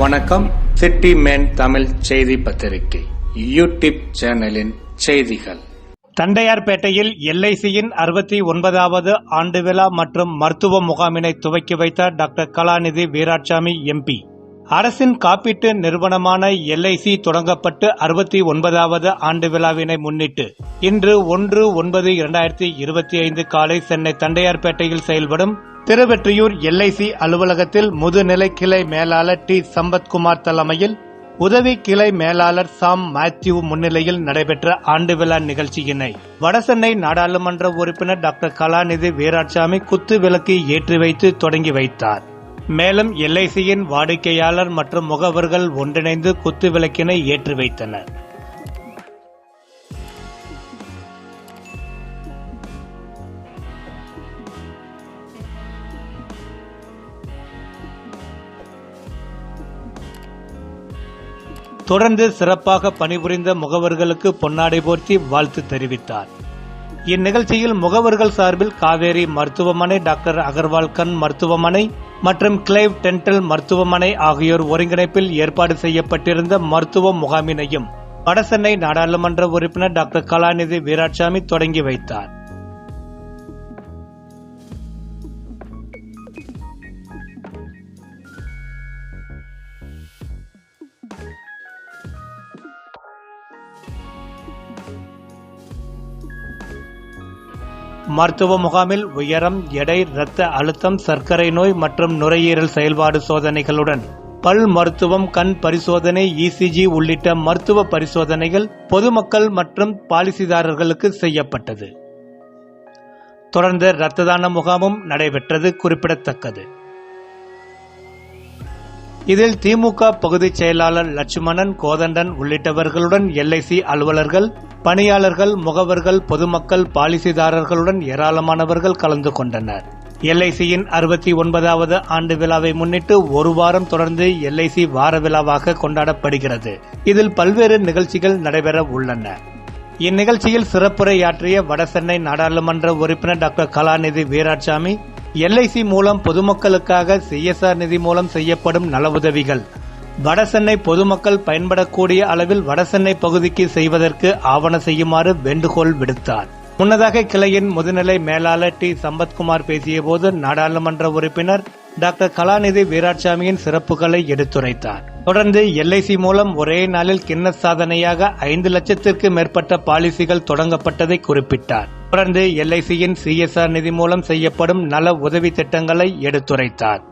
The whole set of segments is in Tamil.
வணக்கம். சிட்டி மேன் தமிழ் செய்தி பத்திரிகை யூடியூப் சேனலின் செய்திகள். தண்டையார்பேட்டையில் எல்ஐசியின் அறுபத்தி ஒன்பதாவது ஆண்டு விழா மற்றும் மருத்துவ முகாமினை துவக்கி வைத்தார் டாக்டர் கலாநிதி வீராட்சாமி எம்பி. அரசின் காப்பீட்டு நிறுவனமான எல்ஐசி தொடங்கப்பட்டு அறுபத்தி ஒன்பதாவது ஆண்டு விழாவினை முன்னிட்டு இன்று ஒன்று ஒன்பது இரண்டாயிரத்தி இருபத்தி ஐந்து காலை சென்னை தண்டையார்பேட்டையில் செயல்படும் திருவெற்றியூர் எல்ஐசி அலுவலகத்தில் முதுநிலை கிளை மேலாளர் டி. சம்பத்குமார் தலைமையில் உதவி கிளை மேலாளர் சாம் மேத்யூ முன்னிலையில் நடைபெற்ற ஆண்டு விழா நிகழ்ச்சியினை வடசென்னை நாடாளுமன்ற உறுப்பினர் டாக்டர் கலாநிதி வீராட்சாமி குத்து விளக்கு ஏற்றி வைத்து தொடங்கி வைத்தார். மேலும் எல்ஐசியின் வாடிக்கையாளர் மற்றும் முகவர்கள் ஒன்றிணைந்து குத்து விளக்கினை ஏற்றி வைத்தனர். தொடர்ந்து சிறப்பாக பணிபுரிந்த முகவர்களுக்கு பொன்னாடை போர்த்தி வாழ்த்து தெரிவித்தார். இந்நிகழ்ச்சியில் முகவர்கள் சார்பில் காவேரி மருத்துவமனை டாக்டர் அகர்வால் கண் மருத்துவமனை மற்றும் கிளைவ் டென்டல் மருத்துவமனை ஆகியோர் ஒருங்கிணைப்பில் ஏற்பாடு செய்யப்பட்டிருந்த மருத்துவ முகாமினையும் வடசென்னை நாடாளுமன்ற உறுப்பினர் டாக்டர் கலாநிதி வீராட்சாமி தொடங்கி வைத்தார். மருத்துவ முகாமில் உயரம் எடை இரத்த அழுத்தம் சர்க்கரை நோய் மற்றும் நுரையீரல் செயல்பாடு சோதனைகளுடன் பல் மருத்துவம் கண் பரிசோதனை இசிஜி உள்ளிட்ட மருத்துவ பரிசோதனைகள் பொதுமக்கள் மற்றும் பாலிசிதாரர்களுக்கு செய்யப்பட்டது. தொடர்ந்து இரத்த தான முகாமும் நடைபெற்றது குறிப்பிடத்தக்கது. இதில் திமுக பகுதிச் செயலாளர் லட்சுமணன் கோதண்டன் உள்ளிட்டவர்களுடன் எல்ஐசி அலுவலர்கள் பணியாளர்கள் முகவர்கள் பொதுமக்கள் பாலிசிதாரர்களுடன் ஏராளமானவர்கள் கலந்து கொண்டனர். எல்ஐசியின் அறுபத்தி ஒன்பதாவது ஆண்டு விழாவை முன்னிட்டு ஒரு வாரம் தொடர்ந்து எல்ஐசி வார விழாவாக கொண்டாடப்படுகிறது. இதில் பல்வேறு நிகழ்ச்சிகள் நடைபெற உள்ளன. இந்நிகழ்ச்சியில் சிறப்புரையாற்றிய வடசென்னை நாடாளுமன்ற உறுப்பினர் டாக்டர் கலாநிதி வீராட்சாமி எல்ஐசி மூலம் பொதுமக்களுக்காக சிஎஸ்ஆர் நிதி மூலம் செய்யப்படும் நல உதவிகள் வடசென்னை பொதுமக்கள் பயன்படக்கூடிய அளவில் வடசென்னை பகுதிக்கு செய்வதற்கு ஆவண செய்யுமாறு வேண்டுகோள் விடுத்தார். முன்னதாக கிளையின் முதுநிலை மேலாளர் டி. சம்பத்குமார் பேசியபோது நாடாளுமன்ற உறுப்பினர் டாக்டர் கலாநிதி வீராட்சாமியின் சிறப்புகளை எடுத்துரைத்தார். தொடர்ந்து எல்ஐசி மூலம் ஒரே நாளில் கிண்ண சாதனையாக ஐந்து லட்சத்திற்கு மேற்பட்ட பாலிசிகள் தொடங்கப்பட்டதை குறிப்பிட்டார். தொடர்ந்து எல்ஐசியின் சிஎஸ்ஆர் நிதி மூலம் செய்யப்படும் நல உதவி திட்டங்களை எடுத்துரைத்தார்.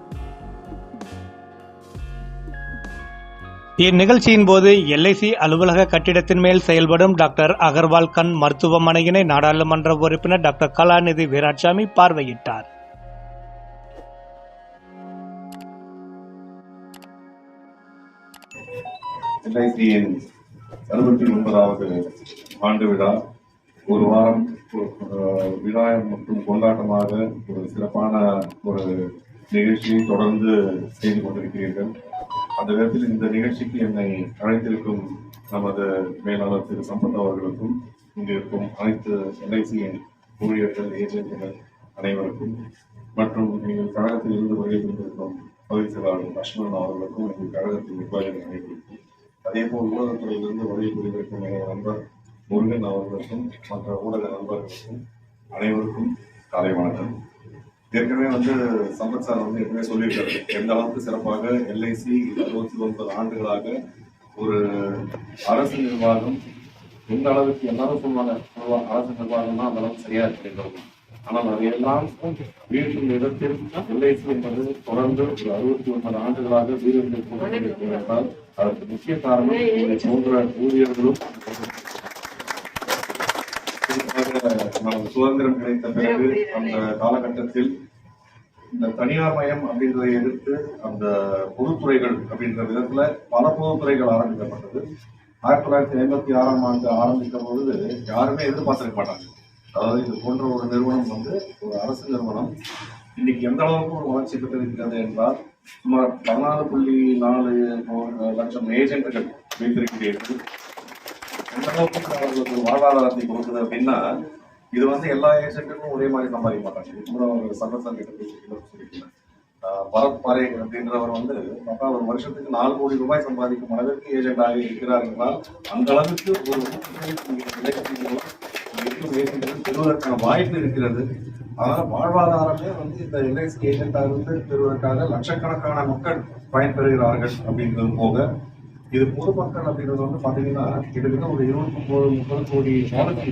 இந்நிகழ்ச்சியின் போது எல்ஐசி அலுவலக கட்டிடத்தின் மேல் செயல்படும் டாக்டர் அகர்வால் கண் மருத்துவமனையினை நாடாளுமன்ற உறுப்பினர் டாக்டர் கலாநிதி வீராட்சாமி பார்வையிட்டார். எல்ஐசியின் அறுபத்தி ஒன்பதாவது ஆண்டு விழா. ஒரு வாரம் விழா மற்றும் கொண்டாட்டமாக ஒரு சிறப்பான ஒரு நிகழ்ச்சியை தொடர்ந்து செய்து கொண்டிருக்கிறீர்கள். அந்த விதத்தில் இந்த நிகழ்ச்சிக்கு என்னை அழைத்திருக்கும் நமது மேலாளர் திரு சம்பத் அவர்களுக்கும் இங்கு இருக்கும் அனைத்து எல்ஐசியின் ஊழியர்கள் ஏஜென்ட்கள் அனைவருக்கும் மற்றும் எங்கள் கழகத்தில் இருந்து வருகை கொண்டிருக்கும் பகுதி செயலாளர் லட்சுமணன் அவர்களுக்கும் எங்கள் கழகத்தின் நிர்வாகிகள் அனைவருக்கும் அதே போல் ஊடகத்துறையிலிருந்து வருகை புரிந்திருக்கும் எங்கள் நண்பர் முருகன் அவர்களுக்கும் மற்ற ஊடக நண்பர்களுக்கும் அனைவருக்கும் காலை வணக்கம். ஏற்கனவே வந்து சம்பத் சார் வந்து ஏற்கனவே சொல்லியிருக்காரு. எந்த அளவுக்கு சிறப்பாக எல்ஐசி இருபத்தி ஒன்பது ஆண்டுகளாக ஒரு அரசு நிர்வாகம் எந்த அளவுக்கு எல்லாரும் சொல்லுவாங்க அரசு நிர்வாகம்னா அந்த அளவுக்கு சரியா இருக்கு ஆனால் அது எல்லாம் வீழ்த்தும் விதத்தில் எல்ஐசி என்பது தொடர்ந்து ஒரு அறுபத்தி ஒன்பது ஆண்டுகளாக வீரர்கள் கொண்டிருக்கிறது என்றால் அதற்கு முக்கிய காரணம் இதை போன்ற ஊழியர்களும் நமக்கு சுதந்திரம் கிடைத்த பிறகு அந்த காலகட்டத்தில் இந்த தனியார் மயம் அப்படின்றதை எதிர்த்து அந்த பொதுத்துறைகள் அப்படின்ற விதத்துல பல பொதுத்துறைகள் ஆரம்பிக்கப்பட்டது. ஆயிரத்தி தொள்ளாயிரத்தி ஐம்பத்தி ஆறாம் ஆண்டு ஆரம்பித்த பொழுது யாருமே எதிர்பார்த்திருக்க மாட்டாங்க. அதாவது இது போன்ற ஒரு நிறுவனம் வந்து ஒரு அரசு நிறுவனம். இன்னைக்கு எந்த அளவுக்கு ஒரு வளர்ச்சி பெற்றிருக்கிறது என்றால் சுமார் பதினாலு புள்ளி நாலு லட்சம் ஏஜென்ட்டுகள் வைத்திருக்கிறீர்கள் எந்த அளவுக்கு அவர்களுக்கு வாழ்வாதாரத்தை கொடுக்குது அப்படின்னா இது வந்து எல்லா ஏஜென்ட்டுக்கும் ஒரே மாதிரி சம்பாதிக்க மாட்டாங்க. இது கூட அவங்க சொல்லியிருக்கேன் பரத் பாரே அப்படின்றவர் வந்து பார்த்தா ஒரு வருஷத்துக்கு நாலு கோடி ரூபாய் சம்பாதிக்கும் அளவிற்கு ஏஜென்டாக இருக்கிறார் என்றால் அந்த அளவுக்கு ஒரு பெறுவதற்கான வாய்ப்பு இருக்கிறது. அதனால வாழ்வாதாரமே வந்து இந்த எல்ஐசி ஏஜென்டாக இருந்து பெறுவதற்காக லட்சக்கணக்கான மக்கள் பயன்பெறுகிறார்கள் அப்படின்றது போக இது பொதுமக்கள் அப்படின்றது வந்து பாத்தீங்கன்னா கிட்டத்தட்ட ஒரு இருபத்தி ஒன்பது முப்பது கோடி பாலிசி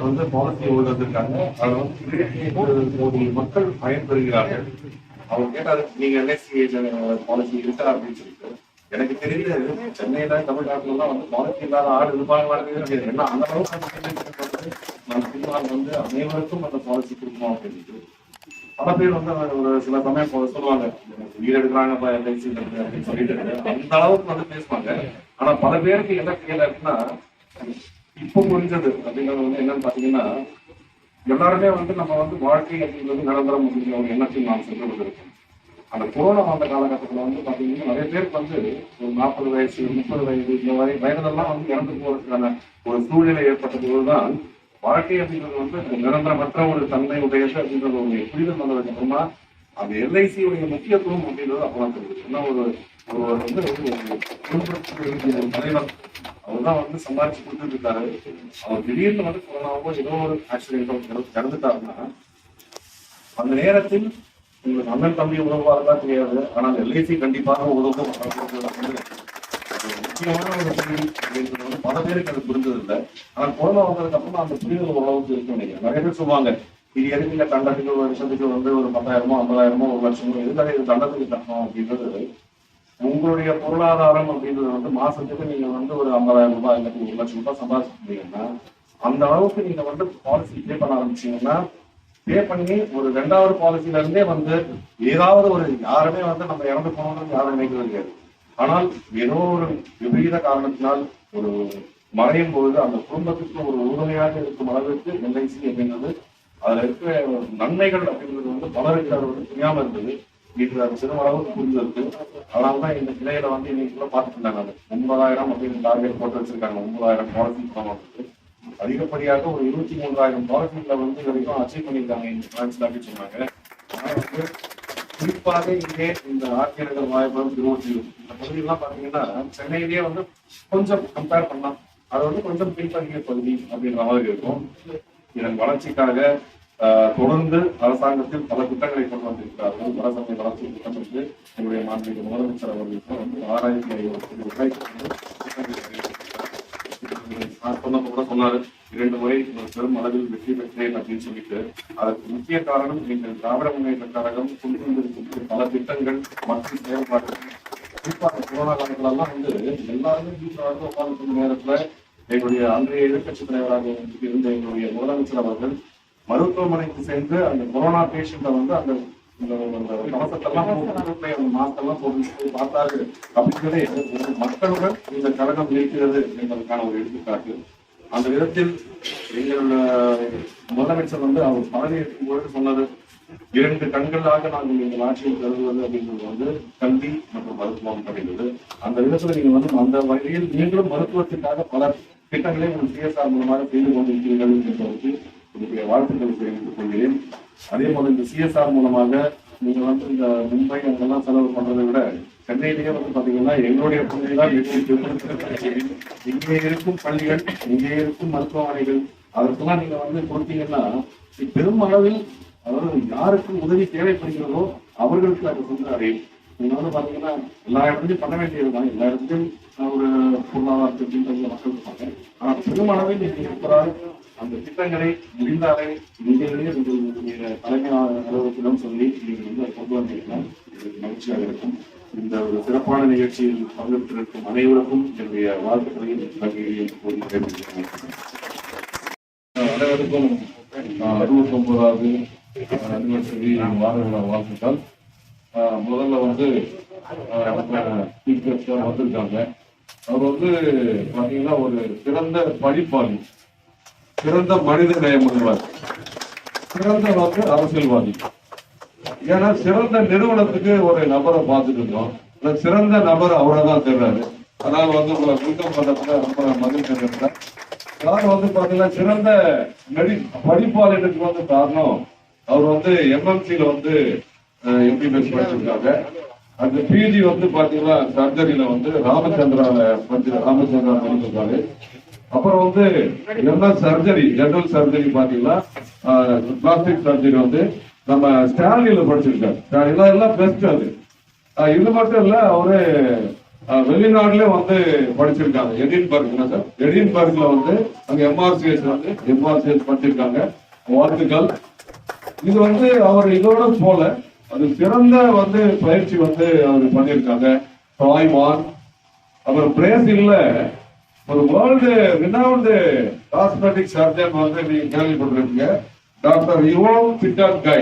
வந்து பாலிசி ஹோல்டர்ஸ் இருக்காங்க அதுல வந்து இருபத்தி கோடி மக்கள் பயன்பெறுகிறார்கள். அவங்க கேட்டாரு நீங்க என்எஸ்சி பாலிசி இருக்கா? அப்படின்னு சொல்லிட்டு. எனக்கு தெரியல சென்னையில தமிழ்நாட்டுல எல்லாம் வந்து பாலிசி இல்லாத ஆடு இருப்பாங்களான்னு ஏன்னா அந்த அளவுக்கு நம்ம பின்னால் வந்து அனைவருக்கும் அந்த பாலிசி கொடுக்கணும் அப்படின்னு பல பேர் வந்து ஒரு சில சமயம் இப்போ சொல்லுவாங்க வீடு எடுக்கிறாங்க எல்ஐசி அப்படின்னு சொல்லிட்டு அந்த அளவுக்கு வந்து பேசுவாங்க. ஆனா பல பேருக்கு என்ன கேள்வி அப்படின்னா இப்போ புரிஞ்சது அப்படிங்கிறது வந்து என்னன்னு பாத்தீங்கன்னா எல்லாருமே வந்து நம்ம வந்து வாழ்க்கை அப்படிங்கிறது நிரந்தர முடிஞ்ச ஒரு எண்ணத்தில் நாம் சென்று கொண்டிருக்கோம். அந்த கொரோனா வந்த காலகட்டத்தில் வந்து பாத்தீங்கன்னா நிறைய பேருக்கு வந்து ஒரு நாற்பது வயசு முப்பது வயது இந்த மாதிரி வயதெல்லாம் வந்து இறந்து போறதுக்கான ஒரு சூழ்நிலை ஏற்பட்ட போதுதான் வாழ்க்கை அப்படிங்கிறது வந்து நிரந்தரமற்ற ஒரு தன்மை உடையது அப்படின்றது ஒரு புரிதல் வந்ததுக்கு அப்புறமா அந்த எல்ஐசி உடைய முக்கியத்துவம் அப்படின்றது அப்பதான் தெரியுது ஏன்னா ஒரு ஒருவர் வந்து ஒரு குடும்பத்துக்கு ஒரு தலைவர் அவர் தான் வந்து சம்பாதிச்சு கொடுத்துட்டு இருக்காரு. அவர் திடீர்னு வந்து கொரோனாவோ ஏதோ ஒரு ஆக்சிடென்டோ இறந்துட்டாருன்னா அந்த நேரத்தில் உங்களுக்கு அண்ணன் தம்பி உதவுவாரா தெரியாது. ஆனால் எல்ஐசி கண்டிப்பாக உதவும் அப்படின்றது வந்து ஒரு முக்கியமான ஒரு அப்படின்றது வந்து பல பேருக்கு அது புரிஞ்சது இல்லை ஆனால் கொரோனா வந்ததுக்கு அப்புறம் அந்த புரிதல் ஓரளவுக்கு இருக்கு நினைக்கிறேன் நிறைய பேர் சொல்லுவாங்க இது எதுக்கு தண்டத்துக்கு ஒரு வருஷத்துக்கு வந்து ஒரு பத்தாயிரமோ ஐம்பதாயிரமோ ஒரு லட்சமோ எதுக்காக இது தண்டத்துக்கு தரணும் அப்படின்றது உங்களுடைய பொருளாதாரம் அப்படின்றது வந்து மாசத்துக்கு நீங்க வந்து ஒரு ஐம்பதாயிரம் ரூபாய் இல்லாட்டி ஒரு லட்சம் ரூபாய் சம்பாதிச்சிருந்தீங்கன்னா அந்த அளவுக்கு நீங்க வந்து பாலிசி பே பண்ண ஆரம்பிச்சீங்கன்னா பே பண்ணி ஒரு ரெண்டாவது பாலிசில இருந்தே வந்து ஏதாவது ஒரு யாருமே வந்து நம்ம இறந்து போனோம்னு யாரும் நினைக்கிறது கிடையாது. ஆனால் ஏதோ ஒரு விபரீத காரணத்தினால் ஒரு மறையும் பொழுது அந்த குடும்பத்துக்கு ஒரு உறுதுணையாக இருக்கும் அளவிற்கு எல்ஐசி அப்படிங்கிறது அதுல இருக்கிற நன்மைகள் அப்படின்றது வந்து பலருக்கு அது வந்து தெரியாம இருந்தது. இன்று அது சிறுமளவுக்கு புரிஞ்சிருக்கு அதனாலதான் இந்த கிளையில வந்து இன்னைக்குள்ள பார்த்துட்டு இருந்தாங்க அது. ஒன்பதாயிரம் அப்படின்னு டார்கெட் போட்டு வச்சிருக்காங்க. ஒன்பதாயிரம் பாலிசி பணம் அதிகப்படியாக ஒரு இருபத்தி மூன்றாயிரம் பாலிசிகளை வந்து இது வரைக்கும் அச்சீவ் பண்ணியிருக்காங்க இந்த பிரான்ஸ்ல அப்படின்னு சொன்னாங்க. ஆனா வந்து குறிப்பாக இங்கே இந்த ஆட்சியர்கள் வாய்ப்பும் திருவொற்றியூர். இந்த பகுதியெல்லாம் பாத்தீங்கன்னா சென்னையிலேயே வந்து கொஞ்சம் கம்பேர் பண்ணலாம். அது வந்து கொஞ்சம் பின்தங்கிய பகுதி அப்படின்ற மாதிரி இருக்கும். இதன் வளர்ச்சிக்காக தொடர்ந்து அரசாங்கத்தில் பல திட்டங்களை கொண்டு வந்திருக்கிறார்கள். அரசாங்க வளர்ச்சி திட்டம் என்று என்னுடைய மாநில முதலமைச்சர் அவர்களுக்கு வந்து ஆறாயிரத்தி ஐநூறு கோடி ரூபாய்க்கு நான் கூட சொன்னாரு. இரண்டு முறை பெரும் அளவில் வெற்றி பெற்றேன் அப்படின்னு சொல்லிட்டு அதற்கு முக்கிய காரணம் எங்கள் திராவிட முன்னேற்ற கழகம் கொண்டு வந்திருக்கக்கூடிய பல திட்டங்கள் மற்றும் செயல்பாடுகள். குறிப்பாக கொரோனா காலங்களெல்லாம் வந்து எல்லாருமே வீட்டில் உட்கார்ந்து நேரத்துல எங்களுடைய அன்றைய எதிர்க்கட்சி தலைவராக இருந்த எங்களுடைய முதலமைச்சர் அவர்கள் மருத்துவமனைக்கு சென்று அந்த கொரோனா பேஷண்ட்டை வந்து அந்த இந்த போட்டு போட்டு பார்த்தார்கள். அப்படிங்கிறதே மக்களுடன் இந்த கழகம் இருக்கிறது என்பதற்கான ஒரு எடுத்துக்காட்டு. அந்த விதத்தில் எங்கள் முதலமைச்சர் வந்து அவர் பதவியேற்கும் பொழுது சொன்னது இரண்டு கண்களாக நாங்கள் எங்கள் ஆட்சியில் கருதுவது அப்படின்றது வந்து கல்வி மற்றும் மருத்துவம் அப்படின்றது. அந்த விதத்துல நீங்க வந்து அந்த வகையில் நீங்களும் மருத்துவத்திற்காக பல திட்டங்களை உங்கள் சிஎஸ்ஆர் மூலமாக செய்து கொண்டிருக்கிறீர்கள் என்பதற்கு உங்களுடைய வாழ்த்துக்களை தெரிவித்துக் கொள்கிறேன். அதே போல இந்த சிஎஸ்ஆர் மூலமாக நீங்க வந்து இந்த மும்பை அங்கெல்லாம் செலவு பண்றதை விட சென்னையிலேயே வந்து பார்த்தீங்கன்னா எங்களுடைய பள்ளி தான் இங்கே இருக்கும் பள்ளிகள் இங்கே இருக்கும் மருத்துவமனைகள் அதற்கெல்லாம் நீங்கள் வந்து கொடுத்தீங்கன்னா பெருமளவில் அதாவது யாருக்கு உதவி தேவைப்படுகிறதோ அவர்களுக்கு அது சென்று அடையும் நீங்க வந்து பாத்தீங்கன்னா எல்லா இடத்துலையும் பண்ண வேண்டியதுதான். எல்லா இடத்துலையும் ஒரு பொருளாதாரத்திற்கு மக்கள் இருப்பாங்க. ஆனா பெருமளவில் நீங்க இருப்பதால் அந்த திட்டங்களை முடிந்தாலே நீங்களே உங்களுடைய தலைமை அலுவலகத்திடம் சொல்லி நீங்கள் வந்து கொண்டு வந்தீங்கன்னா மகிழ்ச்சியாக இருக்கும். இந்த ஒரு சிறப்பான நிகழ்ச்சியில் பங்கேற்றிருக்கும் அனைவருக்கும் என்னுடைய வாழ்த்துக்களையும் நன்றியையும் கூறி கேட்டுக்கிறேன் அனைவருக்கும் அறுபத்தி ஒன்பதாவது அனிவர்சரி வார விழா வாழ்த்துக்கள். ஆஹ் முதல்ல வந்து ஸ்பீக்கர்ஸ் வந்திருக்காங்க. அவர் வந்து பாத்தீங்கன்னா ஒரு சிறந்த படிப்பாளி சிறந்த மனித நேயம் சிறந்த வந்து அரசியல்வாதி. ஏன்னா சிறந்த நிறுவனத்துக்கு ஒரு நபரை பார்த்துட்டு இருந்தோம். இந்த சிறந்த நபர் அவரை தான் தெரிறாரு அதனால வந்து உங்களை வெல்கம் பண்றதுல ரொம்ப மகிழ்ச்சி இருக்கிறேன் அதாவது வந்து பாத்தீங்கன்னா சிறந்த நடி படிப்பாளருக்கு வந்து காரணம் அவர் வந்து எம்எம்சியில வந்து எம்பிபிஎஸ் படிச்சிருக்காங்க. அந்த பிஜி வந்து பாத்தீங்கன்னா சர்ஜரியில வந்து ராமச்சந்திரால படிச்சு ராமச்சந்திரா மெடிக்கல் அப்புறம் வந்து என்ன சர்ஜரி ஜெனரல் சர்ஜரி பாத்தீங்கன்னா பிளாஸ்டிக் சர்ஜரி வந்து நம்ம ஸ்டாலின்ல படிச்சிருக்காரு. இதெல்லாம் எல்லாம் பெஸ்ட் அது. இது மட்டும் இல்ல அவரு வெளிநாடுல வந்து படிச்சிருக்காங்க எடின்பர்க்ல சார்? எடின்பர்க்ல வந்து அங்க எம்ஆர்சிஎஸ் வந்து எம்ஆர்சிஎஸ் படிச்சிருக்காங்க. வாழ்த்துக்கள். இது வந்து அவர் இதோட போல அது சிறந்த வந்து பயிற்சி வந்து அவர் பண்ணியிருக்காங்க தாய்வான் அப்புறம் பிரேசில்ல ஒரு வேர்ல்டு ரினவுண்டு காஸ்மெட்டிக் சர்ஜன் வந்து நீங்க கேள்விப்பட்டிருக்கீங்க டாக்டர் யுவோ பிட்டான் கை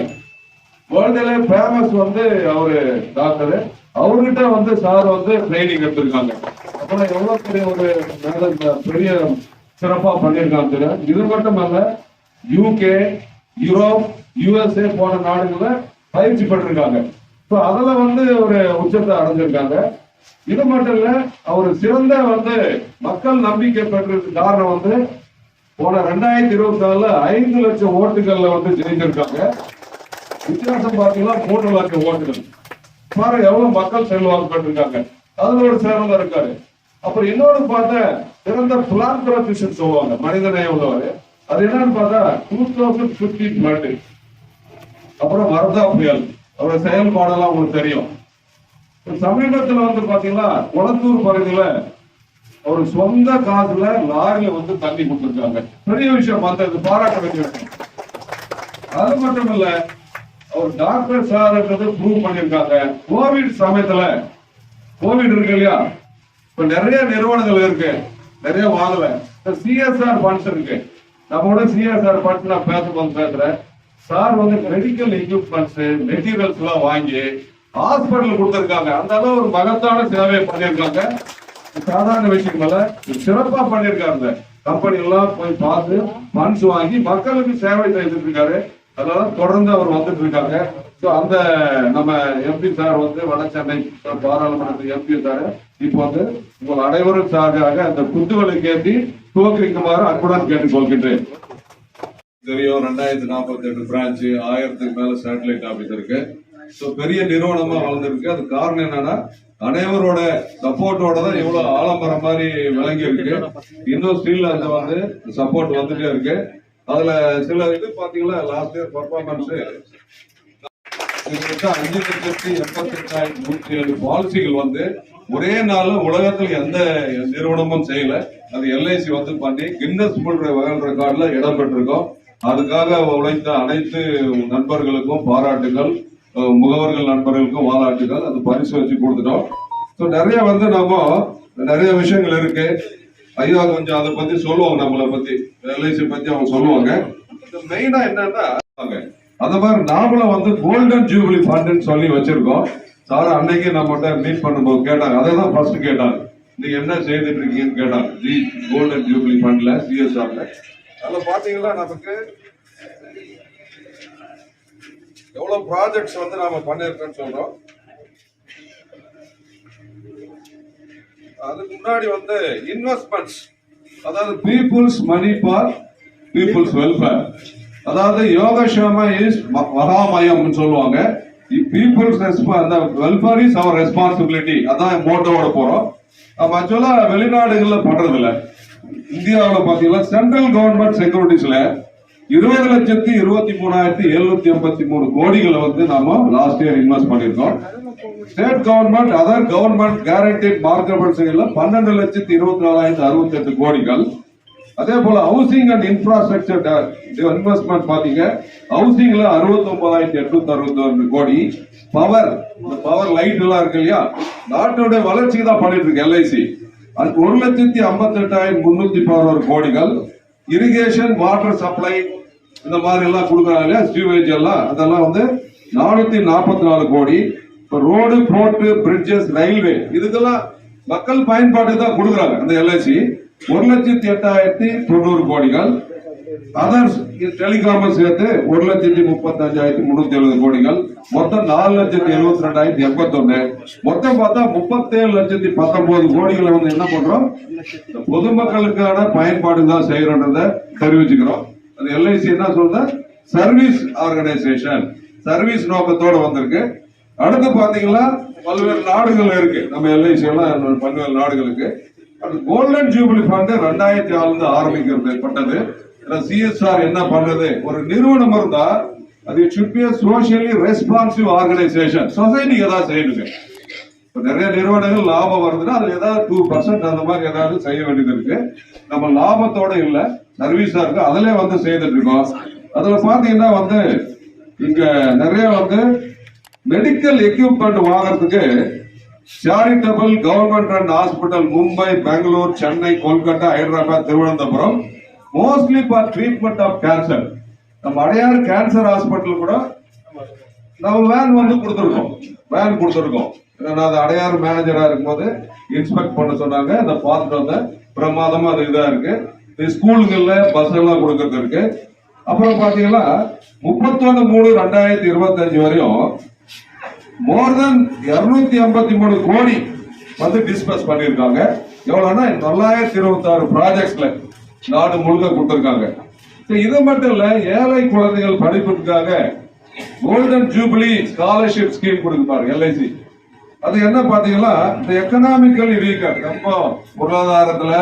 வேர்ல்டுல ஃபேமஸ் வந்து அவரு டாக்டர். அவர்கிட்ட வந்து சார் வந்து ட்ரைனிங் எடுத்திருக்காங்க. அப்புறம் எவ்வளவு பெரிய ஒரு மேல பெரிய சிறப்பா பண்ணியிருக்காங்க தெரியும். இது மட்டும் அல்ல யூகே யூரோப் யூஎஸ்ஏ போன நாடுகள்ல பயிற்சி பெற்றிருக்காங்க. ஸோ அதுல வந்து ஒரு உச்சத்தை அடைஞ்சிருக்காங்க. இது மட்டும் இல்ல அவர் சிறந்த வந்து மக்கள் நம்பிக்கை பெற்றதுக்கு காரணம் வந்து போன ரெண்டாயிரத்தி இருபத்தி நாலுல ஐந்து லட்சம் ஓட்டுகள்ல வந்து ஜெயிச்சிருக்காங்க. வித்தியாசம் பார்த்தீங்கன்னா மூன்று லட்சம் ஓட்டுகள். பாரு எவ்வளவு மக்கள் செல்வாக்கு இருக்காங்க அதுல ஒரு சேவல இருக்காரு. அப்புறம் இன்னொரு பார்த்தா சிறந்த பிளான்கிராபிஷன் சொல்லுவாங்க. மனிதநேயம் உள்ளவர். அது என்னன்னு பார்த்தா டூ தௌசண்ட் பிப்டீன் அப்புறம் வரதா புயல். அவரோட செயல்பாடெல்லாம் உங்களுக்கு தெரியும். சமீபத்துல வந்து பாத்தீங்கன்னா குளத்தூர் பகுதியில அவர் சொந்த காசுல லாரியில வந்து தண்ணி கொடுத்துருக்காங்க. பெரிய விஷயம் பார்த்து பாராட்ட வேண்டிய அது மட்டும் இல்ல அவர் டாக்டர் சார்ன்றது ப்ரூவ் பண்ணிருக்காங்க கோவிட் சமயத்துல கோவிட் இருக்கு இல்லையா? இப்ப நிறைய நிறுவனங்கள் இருக்கு. நிறைய வாங்கல. சிஎஸ்ஆர் ஃபண்ட்ஸ் இருக்கு. நம்மளோட சிஎஸ்ஆர் ஃபண்ட்ஸ் நான் பேசும்போது பேசுறேன். சார் வந்து மெடிக்கல் எக்யூப்மெண்ட்ஸ் மெட்டீரியல்ஸ் எல்லாம் வாங்கி ஹாஸ்பிட்டல் கொடுத்திருக்காங்க. அந்த அளவு ஒரு மகத்தான சேவையை பண்ணியிருக்காங்க. சாதாரண விஷயம் சிறப்பா பண்ணிருக்காருங்க கம்பெனி எல்லாம் போய் பார்த்து ஃபண்ட்ஸ் வாங்கி மக்களுக்கு சேவை செய்துட்டு இருக்காரு அதனால தொடர்ந்து அவர் வந்துட்டு இருக்காங்க ஸோ அந்த நம்ம எம்பி சார் வந்து வட சென்னை பாராளுமன்ற எம்பி சார் இப்போ வந்து உங்கள் அனைவரும் சார்பாக அந்த குத்துகளை கேட்டி துவக்கிக்குமாறு அன்புடன் கேட்டுக்கொள்கின்றேன். தெரியும் ரெண்டாயிரத்தி நாற்பத்தி எட்டு பிரான்ச்சு ஆயிரத்துக்கு மேல சேட்டலைட் ஆபீஸ் இருக்கு. ஸோ பெரிய நிறுவனமா வளர்ந்துருக்கு. அது காரணம் என்னன்னா அனைவரோட சப்போர்ட்டோட தான் இவ்வளவு ஆலம்பரம் மாதிரி விளங்கி இருக்கு. இன்னும் ஸ்டில் அதுல வந்து சப்போர்ட் வந்துட்டே இருக்கு. அதுல சில இது பாத்தீங்கன்னா லாஸ்ட் இயர் பர்ஃபார்மன்ஸ் கிட்டத்தட்ட அஞ்சு லட்சத்தி எண்பத்தி எட்டாயிரத்தி நூற்றி ஏழு பாலிசிகள் வந்து ஒரே நாள்ல உலகத்தில் எந்த நிறுவனமும் செய்யல. அது எல்ஐசி வந்து பண்ணி கின்னஸ் வேர்ல்ட் வகல் ரெக்கார்ட்ல இடம் பெற்றிருக்கோம். அதுக்காக உழைத்த அனைத்து நண்பர்களுக்கும் பாராட்டுகள். முகவர்கள் நண்பர்களுக்கும் பாராட்டுகள் அது பரிசு வச்சு கொடுத்துட்டோம். ஸோ நிறைய வந்து நம்ம நிறைய விஷயங்கள் இருக்கு. ஐயா கொஞ்சம் அதை பத்தி சொல்லுவாங்க நம்மளை பத்தி. எல்ஐசி பத்தி அவங்க சொல்லுவாங்க. மெயினா என்னன்னா அந்த மாதிரி நாமளும் வந்து கோல்டன் ஜூபிலி ஃபண்ட்னு சொல்லி வச்சிருக்கோம். சார் அன்னைக்கு நம்மகிட்ட மீட் பண்ணும்போது கேட்டாங்க. அதை தான் ஃபர்ஸ்ட் கேட்டாங்க. நீங்க என்ன செய்துட்டு இருக்கீங்கன்னு கேட்டாங்க. ஜி கோல்டன் ஜூபிலி ஃபண்ட்ல சிஎஸ்ஆர்ல அதில் பார்த்தீங்கன்னா நமக்கு எவ்வளவு ப்ராஜெக்ட்ஸ் வந்து நாம பண்ணிருக்கேன்னு சொல்றோம். அதுக்கு முன்னாடி வந்து இன்வெஸ்ட்மெண்ட்ஸ் அதாவது people's money for people's welfare அதாவது யோகக்ஷேம இஸ் மகாமயம் சொல்லுவாங்க. பீப்புள்ஸ் அந்த வெல்ஃபேர் இஸ் அவர் ரெஸ்பான்சிபிலிட்டி அதான் மோட்டோட போறோம். நம்ம ஆக்சுவலா வெளிநாடுகள்ல பண்றது இந்தியாவில் பாத்தீங்கன்னா சென்ட்ரல் கவர்மெண்ட் செக்யூரிட்டிஸ்ல இருபது லட்சத்தி இருபத்தி மூணாயிரத்தி எழுநூத்தி எண்பத்தி மூணு கோடிகளை வந்து நாம லாஸ்ட் இயர் இன்வெஸ்ட் பண்ணிருக்கோம் state government other government guaranteed marketable செயல்ல பன்னெண்டு லட்சத்தி இருபத்தி நாலாயிரத்தி அறுபத்தி எட்டு கோடிகள். அதே போல ஹவுசிங் அண்ட் இன்ஃப்ராஸ்ட்ரக்சர் இன்வெஸ்ட்மெண்ட் பாத்தீங்க. ஹவுசிங்ல அறுபத்தி ஒன்பதாயிரத்தி எட்நூத்தி அறுபத்தி ஒன்று கோடி. பவர் இந்த பவர் லைட் எல்லாம் இருக்கு இல்லையா? நாட்டோட வளர்ச்சிக்கு தான் பண்ணிட்டு இருக்கு எல்ஐசி அது ஒரு லட்சத்தி ஐம்பத்தி எட்டாயிரத்தி முன்னூத்தி பதினோரு கோடிகள். இரிகேஷன் வாட்டர் சப்ளை இந்த மாதிரி எல்லாம் கொடுக்குறாங்க இல்லையா? ஸ்டீவேஜ் எல்லாம். அதெல்லாம் வந்து நானூத்தி நாற்பத்தி நாலு கோடி. இப்போ ரோடு போர்ட்டு பிரிட்ஜஸ் ரயில்வே இதுக்கெல்லாம் மக்கள் பயன்பாட்டுக்கு தான் கொடுக்குறாங்க. அந்த எல்ஐசி ஒரு லட்சத்தி எட்டாயிரத்தி தொண்ணூறு கோடிகள். அதர்ஸ் டெலிகாம சேர்த்து ஒரு லட்சத்தி முப்பத்தி அஞ்சாயிரத்தி முன்னூத்தி எழுபது கோடிகள். மொத்தம் நாலு லட்சத்தி எழுபத்தி ரெண்டாயிரத்தி எண்பத்தி ஒண்ணு மொத்தம் பார்த்தா முப்பத்தேழு லட்சத்தி பத்தொன்பது கோடிகளை வந்து என்ன பண்றோம்? பொதுமக்களுக்கான பயன்பாடு தான் செய்யறோன்றத தெரிவிச்சுக்கிறோம். அது எல்ஐசி என்ன சொல்றது சர்வீஸ் ஆர்கனைசேஷன் சர்வீஸ் நோக்கத்தோட வந்திருக்கு. அடுத்து பாத்தீங்கன்னா பல்வேறு நாடுகள் இருக்கு. நம்ம எல்ஐசி எல்லாம் பல்வேறு நாடுகளுக்கு. கோல்டன் ஜூபிலி ஃபண்ட் ரெண்டாயிரத்தி ஆறுல ஆரம்பிக்கிறது பட்டது. சிஎஸ்ஆர் என்ன பண்றது ஒரு நிறுவனம் இருந்தா அது should be socially responsible organisation சொசைட்டிக்கு ஏதாவது செய்யணுங்க. நிறைய நிறுவனங்கள் லாபம் வருதுன்னா அதுல ஏதாவது டூ பர்சன்ட் அந்த மாதிரி ஏதாவது செய்ய வேண்டியது இருக்கு. நம்ம லாபத்தோட இல்ல சர்வீஸா இருக்கு. அதுல வந்து செய்துட்டு இருக்கோம். அதுல பாத்தீங்கன்னா வந்து இங்க நிறைய வந்து மெடிக்கல் எக்யூப்மெண்ட் வாங்குறதுக்கு charitable government and hospital Mumbai Bangalore Chennai Kolkata Hyderabad Thiruvananthapuram mostly for treatment of cancer நம்ம அடையாறு கேன்சர் ஹாஸ்பிட்டல் கூட நம்ம வேன் வந்து கொடுத்துருக்கோம். வேன் கொடுத்துருக்கோம். நான் அது அடையாறு மேனேஜரா இருக்கும்போது இன்ஸ்பெக்ட் பண்ண சொன்னாங்க. அதை பார்த்துட்டு வந்தேன் பிரமாதமா அது இதா இருக்கு. இது ஸ்கூலுங்கள்ல பஸ் எல்லாம் கொடுக்கறது இருக்கு. அப்புறம் பாத்தீங்கன்னா முப்பத்தொன்னு மூணு ரெண்டாயிரத்தி இருபத்தஞ்சு வரையும் மோர் தென் இருநூத்தி ஐம்பத்தி மூணு கோடி வந்து டிஸ்பஸ் பண்ணியிருக்காங்க. எவ்வளோன்னா தொள்ளாயிரத்தி இருபத்தி ஆறு நாடு முழுக்க கொடுத்திருக்காங்க. இது மட்டும் இல்ல ஏழை குழந்தைகள் படிப்புக்காக கோல்டன் ஜூபிலி ஸ்காலர்ஷிப் ஸ்கீம் கொடுக்குறாரு எல்ஐசி அது என்ன பாத்தீங்கன்னா இந்த எக்கனாமிக்கலி வீக்கர் ரொம்ப பொருளாதாரத்துல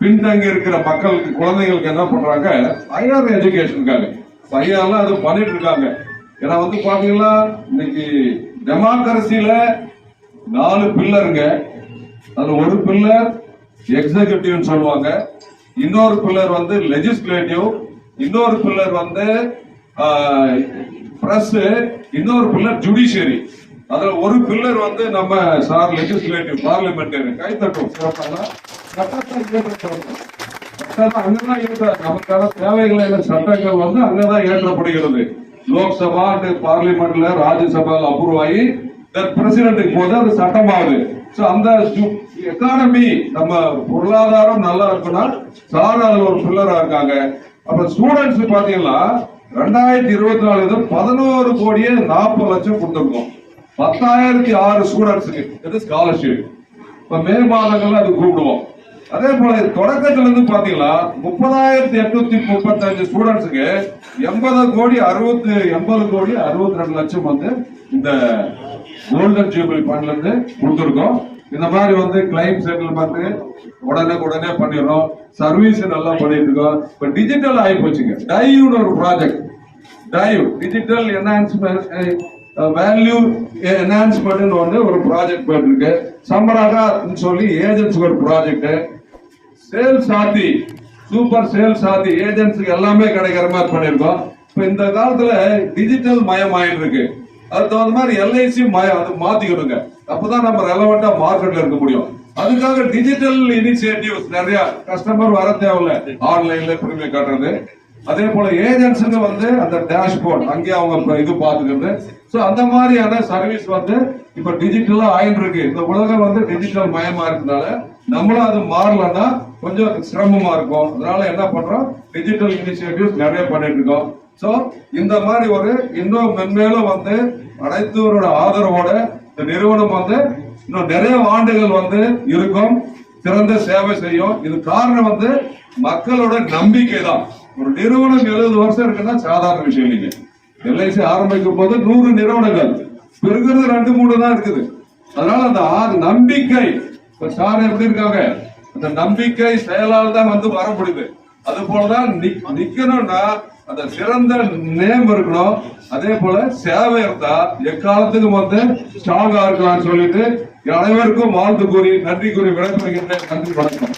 பின்தங்கி இருக்கிற மக்களுக்கு குழந்தைகளுக்கு என்ன பண்றாங்க? ஹையர் எஜுகேஷனுக்காக ஹையர்ல அது பண்ணிட்டு இருக்காங்க. ஏன்னா வந்து பாத்தீங்கன்னா இன்னைக்கு டெமோக்ரஸியில நாலு பில்லருங்க அதுல ஒரு பில்லர் எக்ஸிகியூட்டிவ் சொல்லுவாங்க. இன்னொரு பில்லர் வந்து லெஜிஸ்லேட்டிவ் இன்னொரு பில்லர் வந்து பிரஸ் இன்னொரு பில்லர் ஜுடிஷியரி அதுல ஒரு பில்லர் வந்து நம்ம சார் லெஜிஸ்லேட்டிவ் பார்லிமெண்டரி கைத்தட்டும் சட்டத்தை அங்கதான் ஏற்ற நமக்கான தேவைகளை சட்டங்கள் வந்து அங்கதான் ஏற்றப்படுகிறது லோக்சபா பார்லிமெண்ட்ல ராஜ்யசபாவில் அப்ரூவ் ஆகி பிரசிடென்ட்டுக்கு போது அது சட்டமாகுது. அந்த எக்கானமி நம்ம பொருளாதாரம் நல்லா இருக்குன்னா சார் அதுல ஒரு பில்லரா இருக்காங்க. அப்ப ஸ்டூடெண்ட்ஸ் பாத்தீங்கன்னா ரெண்டாயிரத்தி இருபத்தி நாலு இது பதினோரு கோடியே நாற்பது லட்சம் கொடுத்துருக்கோம். பத்தாயிரத்தி ஆறு ஸ்டூடெண்ட்ஸுக்கு இது ஸ்காலர்ஷிப் இப்ப மே மாதங்கள்ல அது கூப்பிடுவோம். அதே போல தொடக்கத்துல இருந்து பாத்தீங்கன்னா முப்பதாயிரத்தி எட்நூத்தி முப்பத்தஞ்சு ஸ்டூடெண்ட்ஸுக்கு எண்பது கோடி அறுபத்தி எண்பது கோடி அறுபத்தி ரெண்டு லட்சம் வந்து இந்த கோல்டன் ஜூபிலி ஃபண்ட்ல இருந்து கொடுத்துருக்கோம். இந்த மாதிரி வந்து கிளைம் செட்டில்மெண்ட் உடனே உடனே பண்ணிடுறோம். சர்வீஸ் நல்லா பண்ணிட்டு இருக்கோம் இப்ப டிஜிட்டல் ஆகி போச்சுங்க. டைவ்னு ஒரு project DIVE digital enhancement value enhancement வந்து ஒரு ப்ராஜெக்ட் போயிட்டு இருக்கு சம்பராகா சொல்லி ஏஜென்ட்ஸ்க்கு ஒரு project sale Saathi. Super sale Saathi. ஏஜென்ட்ஸுக்கு எல்லாமே கிடைக்கிற மாதிரி பண்ணியிருக்கோம். இப்போ இந்த காலத்தில் டிஜிட்டல் மயம் ஆயிட்டு இருக்கு அதுக்கு தகுந்த மாதிரி எல்ஐசி மயம் மாத்திக்கணுங்க. அப்பதான் நம்ம ரெலவெண்டா மார்க்கெட்ல இருக்க முடியும். அதுக்காக டிஜிட்டல் இனிஷியேட்டிவ்ஸ் நிறைய கஸ்டமர் வர தேவையில்ல. ஆன்லைன்ல பிரிமியம் கட்டுறது. அதே போல ஏஜென்ட்ஸுங்க வந்து அந்த டேஷ்போர்ட் அங்கே அவங்க இது பாத்துக்கிறது சோ அந்த மாதிரியான சர்வீஸ் வந்து இப்ப டிஜிட்டலா ஆயிட்டு இருக்கு இந்த உலகம் வந்து டிஜிட்டல் மயமா இருக்கனால நம்மளும் அது மாறலன்னா கொஞ்சம் சிரமமா இருக்கும். அதனால என்ன பண்றோம்? டிஜிட்டல் இனிஷியேட்டிவ்ஸ் நிறைய பண்ணிட்டு இருக்கோம் சோ இந்த மாதிரி ஒரு இன்னும் மென்மேலும் வந்து அனைத்தவரோட ஆதரவோட இந்த நிறுவனம் வந்து இன்னும் நிறைய ஆண்டுகள் வந்து இருக்கும் சிறந்த சேவை செய்யும். இது காரணம் வந்து மக்களோட நம்பிக்கை தான். ஒரு நிறுவனம் எழுபது வருஷம் இருக்குன்னா சாதாரண விஷயம் இல்லைங்க. எல்ஐசி ஆரம்பிக்கும் போது நூறு நிறுவனங்கள். இருக்கிறது ரெண்டு மூணு தான் இருக்குது. அதனால அந்த ஆ- நம்பிக்கை இப்ப சார் எப்படி இருக்காங்க? அந்த நம்பிக்கை செயலால் தான் வந்து வர முடியுது. அது போலதான் நிக்கணும்னா அந்த சிறந்த நேம் இருக்கணும். அதே போல சேவை இருந்தா எக்காலத்துக்கும் வந்து ஸ்ட்ராங்கா இருக்கலாம்னு சொல்லிட்டு அனைவருக்கும் வாழ்த்து கூறி நன்றி கூறி விடைபெறுகின்றேன். நன்றி வணக்கம்.